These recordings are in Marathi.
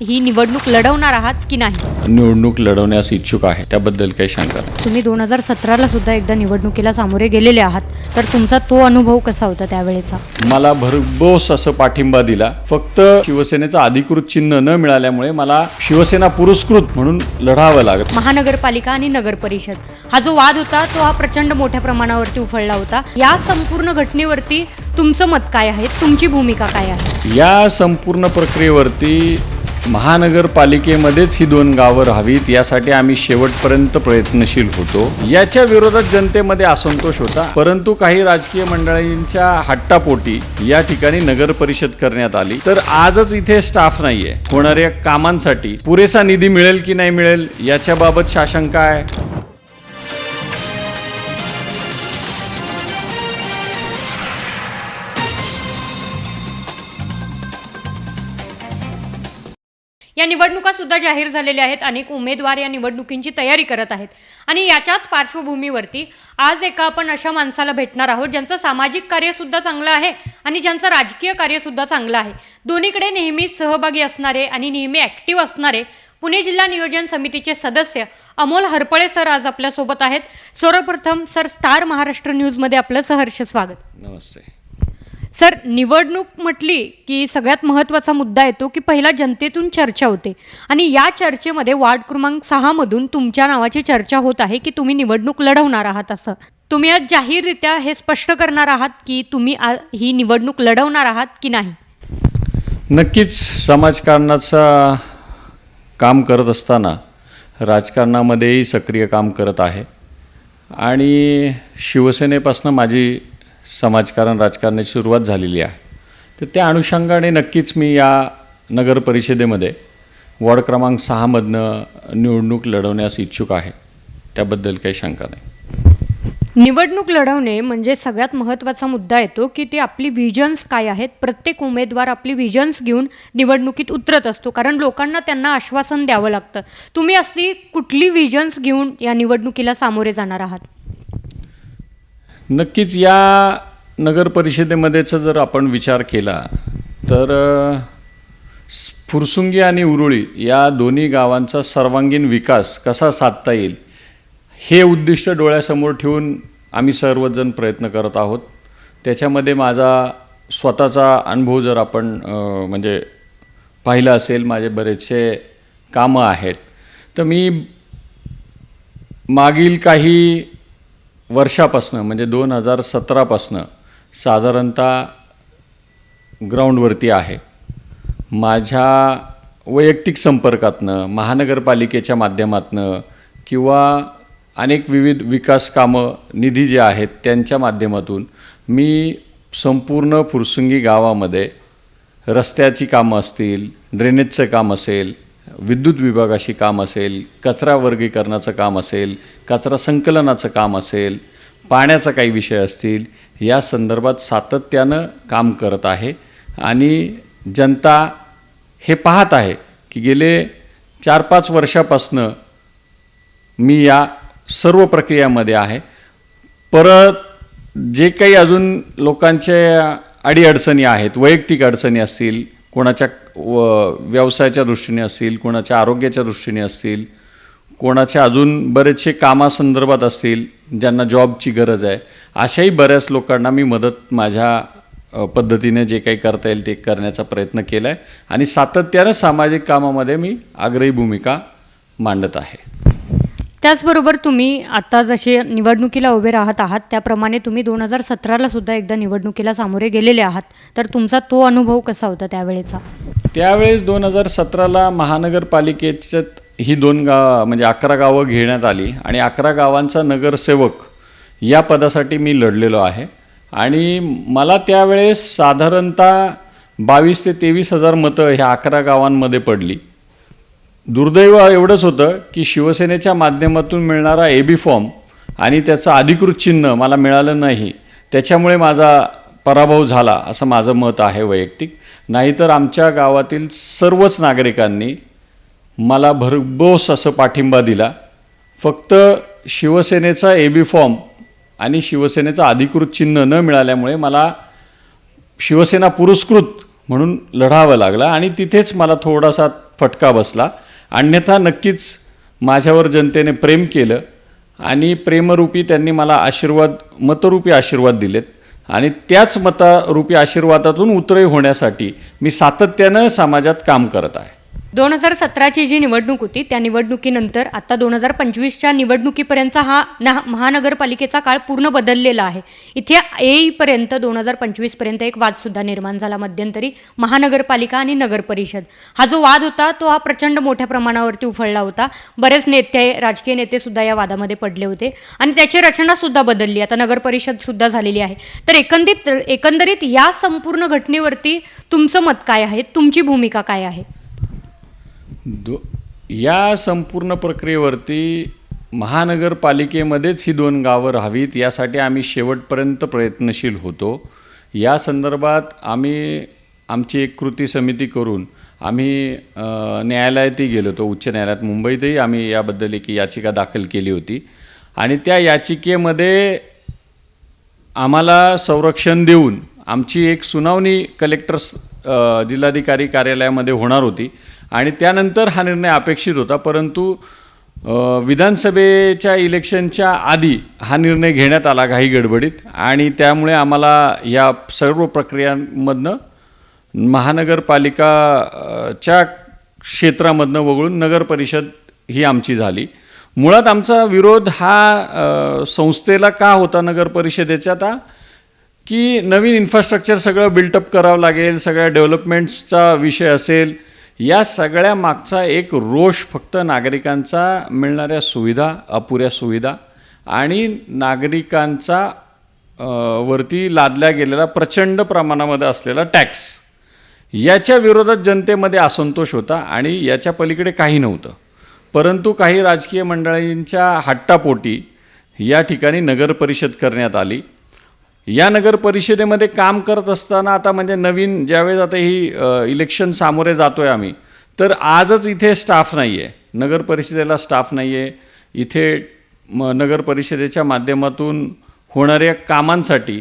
ही निवडणूक लढवणार आहात की नाही? निवडणूक लढवण्यास इच्छुक आहे. त्याबद्दल काही शंका तुम्ही दोन हजार सतराला सुद्धा एकदा निवडणुकीला सामोरे गेलेले आहात. तर तुमचा तो अनुभव कसा होता त्यावेळेचा? मला भरघोस असं पाठिंबा दिला. फक्त शिवसेनेचं अधिकृत चिन्ह न मिळाल्यामुळे मला शिवसेना पुरस्कृत म्हणून लढावं लागलं. महानगरपालिका आणि नगर परिषद हा जो वाद होता तो हा प्रचंड मोठ्या प्रमाणावरती उफळला होता. या संपूर्ण घटनेवरती तुमचं मत काय आहे? तुमची भूमिका काय आहे? या संपूर्ण प्रक्रियेवरती महानगरपालिकेमध्येच ही दोन गावं राहावीत यासाठी आम्ही शेवटपर्यंत प्रयत्नशील होतो. याच्या विरोधात जनतेमध्ये असंतोष होता. परंतु काही राजकीय मंडळींच्या हट्टापोटी या ठिकाणी नगर परिषद करण्यात आली. तर आजच इथे स्टाफ नाहीये. होणाऱ्या कामांसाठी पुरेसा निधी मिळेल की नाही मिळेल याच्याबाबत शासंका आहे. या निवडणुका सुद्धा जाहीर झालेल्या आहेत. अनेक उमेदवार या निवडणुकींची तयारी करत आहेत. आणि याच्याच पार्श्वभूमीवरती आज एका आपण अशा माणसाला भेटणार आहोत ज्यांचं सामाजिक कार्यसुद्धा चांगलं आहे आणि ज्यांचं राजकीय कार्यसुद्धा चांगलं आहे. दोन्हीकडे नेहमी सहभागी असणारे आणि नेहमी ॲक्टिव्ह असणारे पुणे जिल्हा नियोजन समितीचे सदस्य अमोल हरपळे सर आज आपल्यासोबत आहेत. सर्वप्रथम सर स्टार महाराष्ट्र न्यूजमध्ये आपलं सहर्ष स्वागत. नमस्ते. सर निवडणूक म्हटली की सगळ्यात महत्त्वाचा मुद्दा येतो की पहिला जनतेतून चर्चा होते. आणि या चर्चेमध्ये वार्ड क्रमांक सहामधून तुमच्या नावाची चर्चा होत आहे की तुम्ही निवडणूक लढवणार आहात असं. तुम्ही आज जाहीररित्या हे स्पष्ट करणार आहात की तुम्ही आ ही निवडणूक लढवणार आहात की नाही? नक्कीच समाजकारणाचा काम करत असताना राजकारणामध्येही सक्रिय काम करत आहे. आणि शिवसेनेपासून माझी समाजकारण राजकारणाची सुरुवात झालेली आहे. तर त्या अनुषंगाने नक्कीच मी या नगर परिषदेमध्ये वॉर्ड क्रमांक सहामधनं निवडणूक लढवण्यास इच्छुक आहे. त्याबद्दल काही शंका नाही. निवडणूक लढवणे म्हणजे सगळ्यात महत्त्वाचा मुद्दा येतो की ते आपली व्हिजन्स काय आहेत? प्रत्येक उमेदवार आपली व्हिजन्स घेऊन निवडणुकीत उतरत असतो. कारण लोकांना त्यांना आश्वासन द्यावं लागतं. तुम्ही अशी कुठली व्हिजन्स घेऊन या निवडणुकीला सामोरे जाणार आहात? नक्कीच या नगर परिषदेमध्येचा जर आपण विचार केला तर फुरसुंगी आणि उरुळी या दोन्ही गावांचा सर्वांगीण विकास कसा साधता येईल हे उद्दिष्ट डोळ्यासमोर ठेवून आम्ही सर्वजण प्रयत्न करत आहोत. त्याच्यामध्ये माझा स्वतःचा अनुभव जर आपण म्हणजे पाहिलं असेल माझे बरेचसे कामं आहेत तर मी मागील काही वर्षापासनं म्हणजे दोन हजार सतरापासनं साधारणतः ग्राउंडवरती आहे. माझ्या वैयक्तिक संपर्कातनं महानगरपालिकेच्या माध्यमातनं किंवा अनेक विविध विकास कामं निधी जे आहेत त्यांच्या माध्यमातून मी संपूर्ण फुरसुंगी गावामध्ये रस्त्याची कामं असतील ड्रेनेजचं काम असेल विद्युत विभागाशी काम असेल कचरा वर्गीकरणाचं काम असेल कचरा संकलनाचं काम असेल पाण्याचा काही विषय असतील या संदर्भात सातत्यानं काम करत आहे. आणि जनता हे पाहत आहे की गेले चार पाच वर्षापासनं मी या सर्व प्रक्रियामध्ये आहे. परत जे काही अजून लोकांचे अडीअडचणी आहेत वैयक्तिक अडचणी असतील कोणाच्या व व्यवसायाच्या दृष्टीने असतील कोणाच्या आरोग्याच्या दृष्टीने असतील कोणाच्या अजून बरेचसे कामासंदर्भात असतील ज्यांना जॉबची गरज आहे अशाही बऱ्याच लोकांना मी मदत माझ्या पद्धतीने जे काही करता येईल ते करण्याचा प्रयत्न केला आहे आणि सातत्यानं सामाजिक कामामध्ये मी आग्रही भूमिका मांडत आहे. त्याचबरोबर तुम्ही आता जसे निवडणुकीला उभे राहत आहात त्याप्रमाणे तुम्ही दोन हजार सतराला सुद्धा एकदा निवडणुकीला सामोरे गेलेले आहात तर तुमचा तो अनुभव कसा होता त्यावेळेचा? त्यावेळेस दोन हजार सतराला महानगरपालिकेच्यात ही दोन गा म्हणजे अकरा गावं घेण्यात आली आणि अकरा गावांचा नगरसेवक या पदासाठी मी लढलेलो आहे. आणि मला त्यावेळेस साधारणतः बावीस ते तेवीस हजार मतं ह्या अकरा गावांमध्ये पडली. दुर्दैव एवढंच होतं की शिवसेनेच्या माध्यमातून मिळणारा ए बी फॉर्म आणि त्याचं अधिकृत चिन्ह मला मिळालं नाही. त्याच्यामुळे माझा पराभव झाला असं माझं मत आहे वैयक्तिक. नाहीतर आमच्या गावातील सर्वच नागरिकांनी मला भरघोस असं पाठिंबा दिला. फक्त शिवसेनेचा ए बी फॉर्म आणि शिवसेनेचं अधिकृत चिन्ह न मिळाल्यामुळे मला शिवसेना पुरस्कृत म्हणून लढावं लागलं आणि तिथेच मला थोडासा फटका बसला. अन्यथा नक्कीच माझ्यावर जनतेने प्रेम केलं आणि प्रेमरूपी त्यांनी मला आशीर्वाद मतरूपी आशीर्वाद दिलेत. आणि त्याच मतारूपी आशीर्वादातून उतरही होण्यासाठी मी सातत्यानं समाजात काम करत आहे. दोन हजार सतराची जी निवडणूक होती त्या निवडणुकीनंतर आता दोन हजार पंचवीसच्या निवडणुकीपर्यंत हा ना महानगरपालिकेचा काळ पूर्ण बदललेला आहे. इथे येईपर्यंत दोन हजार पंचवीसपर्यंत एक वादसुद्धा निर्माण झाला मध्यंतरी महानगरपालिका आणि नगर परिषद हा जो वाद होता तो हा प्रचंड मोठ्या प्रमाणावरती उफळला होता. बरेच नेते राजकीय नेतेसुद्धा या वादामध्ये पडले होते आणि त्याची रचनासुद्धा बदलली. आता नगर परिषदसुद्धा झालेली आहे. तर एकंदरीत एकंदरीत या संपूर्ण घटनेवरती तुमचं मत काय आहे? तुमची भूमिका काय आहे? दो या संपूर्ण प्रक्रियेवरती महानगरपालिकेमध्येच ही दोन गावं राहावीत यासाठी आम्ही शेवटपर्यंत प्रयत्नशील होतो. या संदर्भात आम्ही आमची एक कृती समिती करून आम्ही न्यायालयातही गेलो होतो. उच्च न्यायालयात मुंबईतही आम्ही याबद्दल एक याचिका दाखल केली होती. आणि त्या याचिकेमध्ये आम्हाला संरक्षण देऊन आमची एक सुनावणी कलेक्टर्स जिल्हाधिकारी कार्यालयामध्ये होणार होती. आणि त्यानंतर हा निर्णय अपेक्षित होता परंतु विधानसभेच्या इलेक्शनच्या आधी हा निर्णय घेण्यात आला काही गडबडीत आणि त्यामुळे आम्हाला या सर्व प्रक्रियांमधनं महानगरपालिका च्या क्षेत्रामधनं वगळून नगर परिषद ही आमची झाली. मुळात आमचा विरोध हा संस्थेला का होता नगर आता की नवीन इन्फ्रास्ट्रक्चर सगळं बिल्टअप करावं लागेल सगळ्या डेव्हलपमेंट्सचा विषय असेल या सगळ्या मागचा एक रोष फक्त नागरिकांचा मिळणाऱ्या सुविधा अपुऱ्या सुविधा आणि नागरिकांचा वरती लादल्या गेलेला प्रचंड प्रमाणामध्ये असलेला टॅक्स. याच्या विरोधात जनतेमध्ये असंतोष होता आणि याच्या पलीकडे काही नव्हतं. परंतु काही राजकीय मंडळींच्या हट्टापोटी या ठिकाणी नगरपरिषद करण्यात आली. या नगर परिषदेमध्ये काम करत असताना आता म्हणजे नवीन ज्यावेळेस आता ही इलेक्शन सामोरे जातो आहे आम्ही तर आजच इथे स्टाफ नाही आहे नगर परिषदेला स्टाफ नाही आहे इथे म नगर परिषदेच्या माध्यमातून होणाऱ्या कामांसाठी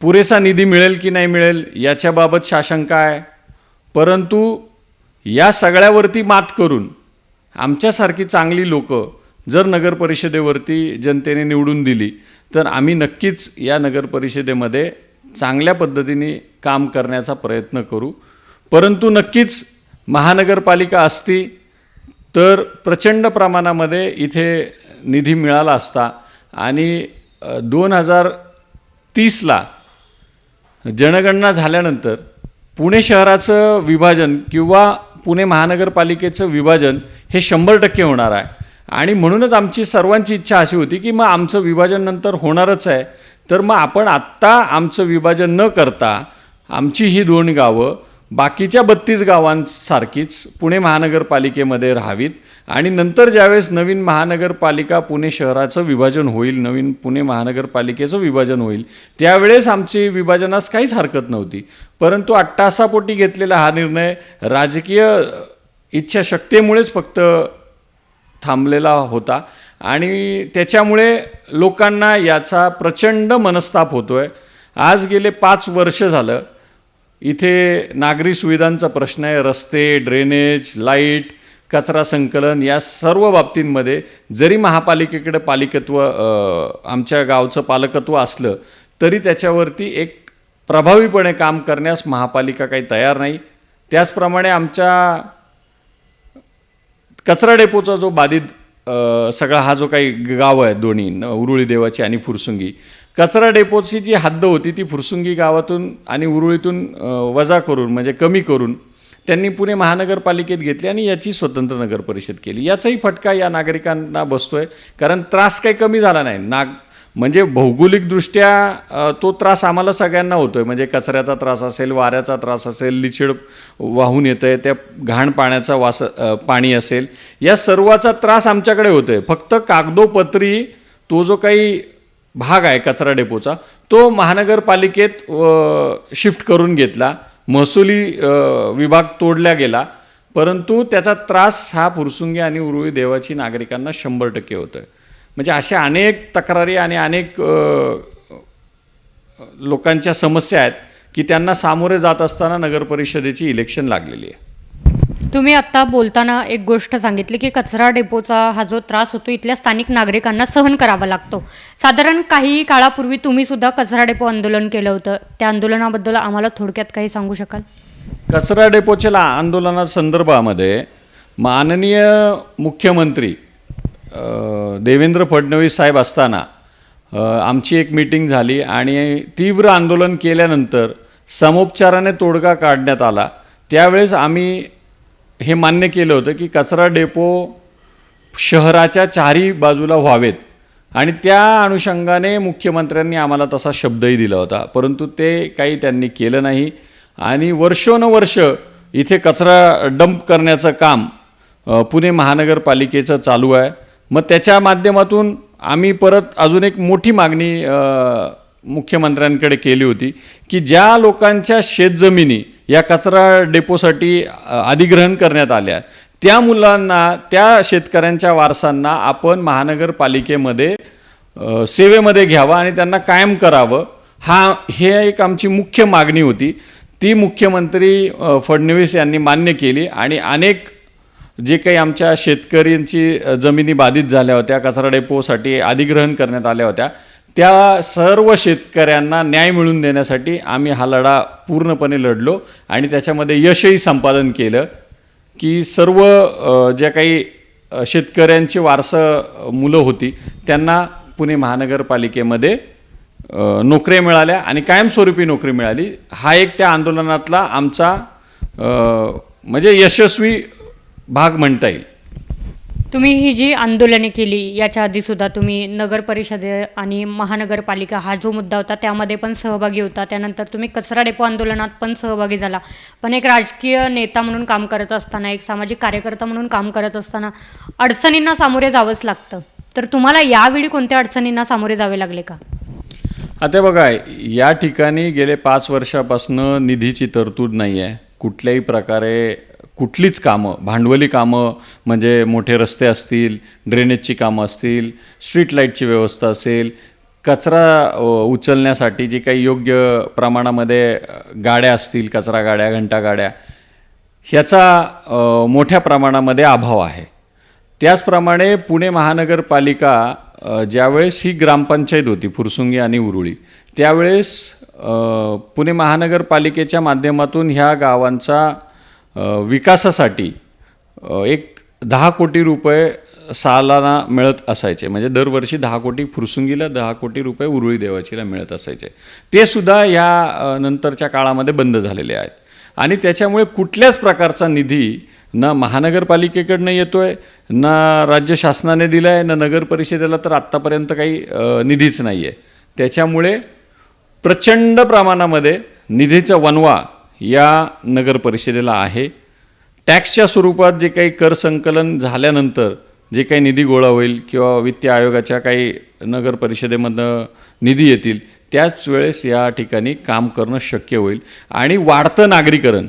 पुरेसा निधी मिळेल की नाही मिळेल याच्याबाबत शाशंका आहे. परंतु या सगळ्यावरती मात करून आमच्यासारखी चांगली लोकं जर नगरपरिषदेवरती जनतेने निवडून दिली तर आम्ही नक्कीच या नगरपरिषदेमध्ये चांगल्या पद्धतीने काम करण्याचा प्रयत्न करू. परंतु नक्कीच महानगरपालिका असती तर प्रचंड प्रमाणामध्ये इथे निधी मिळाला असता आणि दोन हजार तीसला जनगणना झाल्यानंतर पुणे शहराचं विभाजन किंवा पुणे महानगरपालिकेचं विभाजन हे शंभर टक्के होणार आहे. आणि म्हणूनच आमची सर्वांची इच्छा अशी होती की मग आमचं विभाजन नंतर होणारच आहे. तर मग आपण आत्ता आमचं विभाजन न करता आमची ही दोन गावं बाकीच्या बत्तीस गावांसारखीच पुणे महानगरपालिकेमध्ये राहावीत आणि नंतर ज्यावेळेस नवीन महानगरपालिका पुणे शहराचं विभाजन होईल नवीन पुणे महानगरपालिकेचं विभाजन होईल त्यावेळेस आमची विभाजनास काहीच हरकत नव्हती. परंतु अट्टासापोटी घेतलेला हा निर्णय राजकीय इच्छाशक्तीमुळेच फक्त थांबलेला होता. आणि त्याच्यामुळे लोकांना याचा प्रचंड मनस्ताप होतो आहे आज गेले पाच वर्ष झालं. इथे नागरी सुविधांचा प्रश्न आहे. रस्ते ड्रेनेज लाइट कचरा संकलन या सर्व बाबतींमध्ये जरी महापालिकेकडे पालिकत्व आमच्या गावचं पालकत्व असलं तरी त्याच्यावरती एक प्रभावीपणे काम करण्यास महापालिका काही तयार नाही. त्याचप्रमाणे आमच्या कचरा डेपोचा जो बाधित सगळा हा जो काही गाव आहे दोन्ही उरुळी देवाची आणि फुरसुंगी. कचरा डेपोची जी हद्द होती ती फुरसुंगी गावातून आणि उरुळीतून वजा करून म्हणजे कमी करून त्यांनी पुणे महानगरपालिकेत घेतली आणि याची स्वतंत्र नगर परिषद केली. याचाही फटका या नागरिकांना बसतोय कारण त्रास काही कमी झाला नाही. नाग म्हणजे भौगोलिकदृष्ट्या तो त्रास आम्हाला सगळ्यांना होतो आहे म्हणजे कचऱ्याचा त्रास असेल वाऱ्याचा त्रास असेल लिचिड वाहून येतं आहे त्या घाण पाण्याचा वास पाणी असेल या सर्वाचा त्रास आमच्याकडे होतो आहे फक्त कागदोपत्री तो जो काही भाग आहे कचरा डेपोचा तो महानगरपालिकेत शिफ्ट करून घेतला. महसुली विभाग तोडला गेला. परंतु त्याचा त्रास हा फुरसुंगी आणि उरुळी देवाची नागरिकांना शंभर टक्के होतो आहे म्हणजे अशा अनेक तक्रारी आणि अनेक लोकांच्या समस्या आहेत की त्यांना सामोरे जात असताना नगर परिषदेची इलेक्शन लागलेली आहे. तुम्ही आत्ता बोलताना एक गोष्ट सांगितली की कचरा डेपोचा हा जो त्रास होतो इथल्या स्थानिक नागरिकांना सहन करावा लागतो. साधारण काही काळापूर्वी तुम्ही सुद्धा कचरा डेपो आंदोलन केलं होतं. त्या आंदोलनाबद्दल आम्हाला थोडक्यात काही सांगू शकाल? कचरा डेपोच्या आंदोलना संदर्भामध्ये माननीय मुख्यमंत्री देवेंद्र फडणवीस साहेब असताना आमची एक मीटिंग झाली आणि तीव्र आंदोलन केल्यानंतर समोपचाराने तोडगा काढण्यात आला. त्यावेळेस आम्ही हे मान्य केलं होतं की कचरा डेपो शहराच्या चारही बाजूला व्हावेत. आणि त्या अनुषंगाने मुख्यमंत्र्यांनी आम्हाला तसा शब्दही दिला होता. परंतु ते काही त्यांनी केलं नाही. आणि वर्षोनुवर्ष इथे कचरा डंप करण्याचं काम पुणे महानगरपालिकेचं चालू आहे. मग त्याच्या माध्यमातून आम्ही परत अजून एक मोठी मागणी मुख्यमंत्र्यांकडे केली होती की ज्या लोकांच्या शेतजमिनी या कचरा डेपोसाठी अधिग्रहण करण्यात आल्या त्या मुलांना त्या शेतकऱ्यांच्या वारसांना आपण महानगरपालिकेमध्ये सेवेमध्ये घ्यावा आणि त्यांना कायम करावं. हा हे एक आमची मुख्य मागणी होती. ती मुख्यमंत्री फडणवीस यांनी मान्य केली आणि अनेक जे काही आमच्या शेतकऱ्यांची जमिनी बाधित झाल्या होत्या कचरा डेपोसाठी अधिग्रहण करण्यात आल्या होत्या त्या सर्व शेतकऱ्यांना न्याय मिळवून देण्यासाठी आम्ही हा लढा पूर्णपणे लढलो आणि त्याच्यामध्ये यशही संपादन केलं की सर्व ज्या काही शेतकऱ्यांची वारसं मुलं होती त्यांना पुणे महानगरपालिकेमध्ये नोकऱ्या मिळाल्या आणि कायमस्वरूपी नोकरी मिळाली. हा एक त्या आंदोलनातला आमचा म्हणजे यशस्वी भाग म्हणता येईल. तुम्ही ही जी आंदोलने केली याच्या आधीसुद्धा तुम्ही नगर परिषदे आणि महानगरपालिका हा जो मुद्दा होता त्यामध्ये पण सहभागी होता. त्यानंतर तुम्ही कचरा डेपो आंदोलनात पण सहभागी झाला. पण एक राजकीय नेता म्हणून काम करत असताना एक सामाजिक कार्यकर्ता म्हणून काम करत असताना अडचणींना सामोरे जावंच लागतं. तर तुम्हाला यावेळी कोणत्या अडचणींना सामोरे जावे लागले का? आता बघा या ठिकाणी गेले पाच वर्षापासून निधीची तरतूद नाही आहे कुठल्याही प्रकारे कुठलीच कामं भांडवली कामं म्हणजे मोठे रस्ते असतील ड्रेनेजची कामं असतील स्ट्रीट लाईटची व्यवस्था असेल कचरा उचलण्यासाठी जी काही योग्य प्रमाणामध्ये गाड्या असतील कचरा गाड्या घंटा गाड्या ह्याचा मोठ्या प्रमाणामध्ये अभाव आहे. त्याचप्रमाणे पुणे महानगरपालिका ज्यावेळेस ही ग्रामपंचायत होती फुरसुंगी आणि उरुळी त्यावेळेस पुणे महानगरपालिकेच्या माध्यमातून ह्या गावांचा विकासासाठी एक दहा कोटी रुपये सालाना मिळत असायचे. म्हणजे दरवर्षी दहा कोटी फुरसुंगीला दहा कोटी रुपये उरुळी देवाचीला मिळत असायचे. ते सुद्धा या नंतरच्या काळामध्ये बंद झालेले आहेत. आणि त्याच्यामुळे कुठल्याच प्रकारचा निधी ना महानगरपालिकेकडनं येतो आहे ना राज्य शासनाने दिला आहे ना नगर परिषदेला तर आत्तापर्यंत काही निधीच नाही आहे त्याच्यामुळे प्रचंड प्रमाणामध्ये निधीचा वनवा या नगर परिषदेला आहे. टॅक्सच्या स्वरूपात जे काही कर संकलन झाल्यानंतर जे काही निधी गोळा होईल किंवा वित्त आयोगाच्या काही नगर परिषदेमधनं निधी येतील त्याच वेळेस या ठिकाणी काम करणं शक्य होईल. आणि वाढतं नागरीकरण.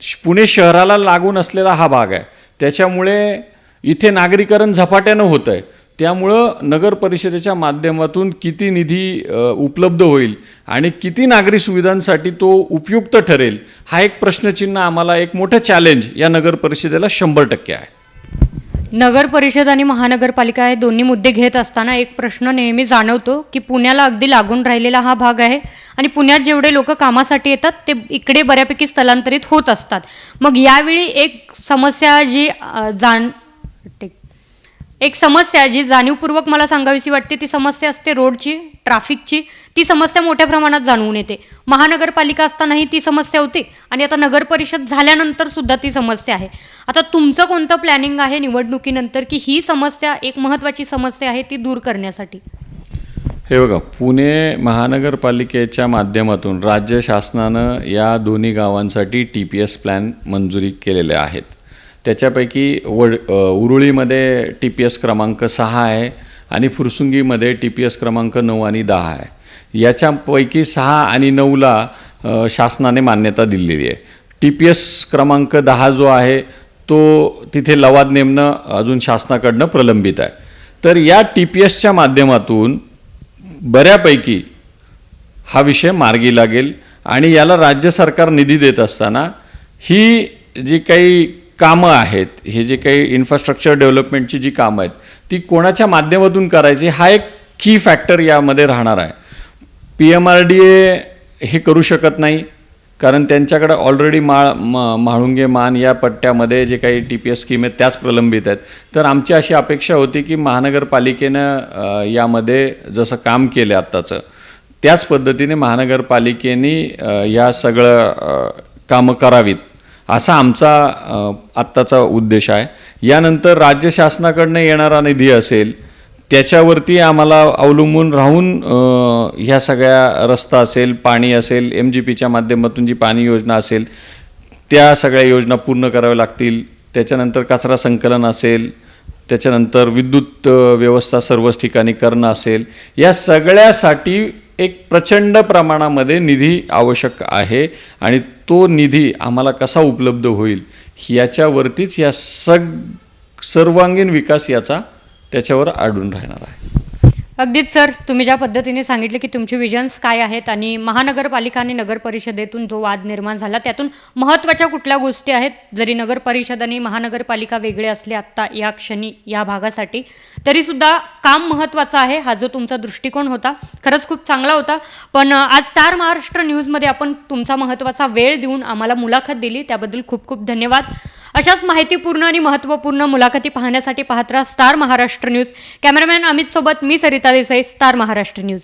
श- पुणे शहराला लागून असलेला हा भाग आहे. त्याच्यामुळे इथे नागरीकरण झपाट्यानं होतं आहे त्यामुळं नगर परिषदेच्या माध्यमातून किती निधी उपलब्ध होईल आणि किती नागरी सुविधांसाठी तो उपयुक्त ठरेल हा एक प्रश्नचिन्ह आम्हाला एक मोठं चॅलेंज या नगर परिषदेला शंभर टक्के आहे. नगर परिषद आणि महानगरपालिका हे दोन्ही मुद्दे घेत असताना एक प्रश्न नेहमी जाणवतो की पुण्याला अगदी लागून राहिलेला हा भाग आहे आणि पुण्यात जेवढे लोक कामासाठी येतात ते इकडे बऱ्यापैकी स्थलांतरित होत असतात. मग यावेळी एक समस्या जी जाण एक समस्या जी जाणीवपूर्वक मला सांगावीशी वाटते ती समस्या असते रोडची ट्रॅफिकची. ती समस्या मोठ्या प्रमाणात जाणवून येते. महानगरपालिका असतानाही ती समस्या होती आणि आता नगर परिषद झाल्यानंतर सुद्धा ती समस्या आहे. आता तुमचं कोणतं प्लॅनिंग आहे निवडणुकीनंतर की ही समस्या एक महत्त्वाची समस्या आहे ती दूर करण्यासाठी? हे बघा पुणे महानगरपालिकेच्या माध्यमातून राज्य शासनानं या दोन्ही गावांसाठी टी पी एस प्लॅन मंजुरी केलेले आहेत. त्याच्यापैकी वड उरुळीमध्ये टी पी एस क्रमांक सहा आहे आणि फुरसुंगीमध्ये टी पी एस क्रमांक नऊ आणि दहा आहे. याच्यापैकी सहा आणि नऊला शासनाने मान्यता दिलेली आहे. टी पी एस क्रमांक दहा जो आहे तो तिथे लवाद नेमणं अजून शासनाकडनं प्रलंबित आहे. तर या टी पी एसच्या माध्यमातून बऱ्यापैकी हा विषय मार्गी लागेल आणि याला राज्य सरकार निधी देत असताना ही जी काही कामं आहेत हे जे काही इन्फ्रास्ट्रक्चर डेव्हलपमेंटची जी कामं आहेत ती कोणाच्या माध्यमातून करायची हा एक की फॅक्टर यामध्ये राहणार आहे. P M R D A हे करू शकत नाही कारण त्यांच्याकडे ऑलरेडी माळ म म्हाळुंगे मान या पट्ट्यामध्ये जे काही टी पी एस स्कीम आहेत त्याच प्रलंबित आहेत. तर आमची अशी अपेक्षा होती की महानगरपालिकेनं यामध्ये जसं काम केलं आत्ताचं त्याच पद्धतीने महानगरपालिकेने या सगळं कामं करावीत. असा आमचा आत्ताचा उद्देश आहे. यानंतर राज्य शासनाकडनं येणारा निधी असेल त्याच्यावरती आम्हाला अवलंबून राहून ह्या सगळ्या रस्ता असेल पाणी असेल एम जी पीच्या माध्यमातून जी पाणी योजना असेल त्या सगळ्या योजना पूर्ण कराव्या लागतील. त्याच्यानंतर कचरा संकलन असेल त्याच्यानंतर विद्युत व्यवस्था सर्वच ठिकाणी करणं असेल या सगळ्यासाठी एक प्रचंड प्रमाणामध्ये निधी आवश्यक आहे. आणि तो निधी आम्हाला कसा उपलब्ध होईल याच्यावरतीच या सग सर्वांगीण विकास याचा त्याच्यावर आढळून राहणार आहे. अगदीच सर. तुम्ही ज्या पद्धतीने सांगितले की तुमचे विजन्स काय आहेत आणि महानगरपालिका आणि नगर परिषदेतून जो वाद निर्माण झाला त्यातून महत्त्वाच्या कुठल्या गोष्टी आहेत? जरी नगर परिषद आणि महानगरपालिका वेगळे असले आत्ता या क्षणी या भागासाठी तरीसुद्धा काम महत्त्वाचं आहे. हा जो तुमचा दृष्टिकोन होता खरंच खूप चांगला होता. पण आज स्टार महाराष्ट्र न्यूजमध्ये आपण तुमचा महत्त्वाचा वेळ देऊन आम्हाला मुलाखत दिली. त्याबद्दल खूप खूप धन्यवाद. अशाच माहितीपूर्ण आणि महत्त्वपूर्ण मुलाखती पाहण्यासाठी पाहत्रा star Maharashtra news. Cameraman Amit सोबत मी सरिता देसाई स्टार महाराष्ट्र न्यूज.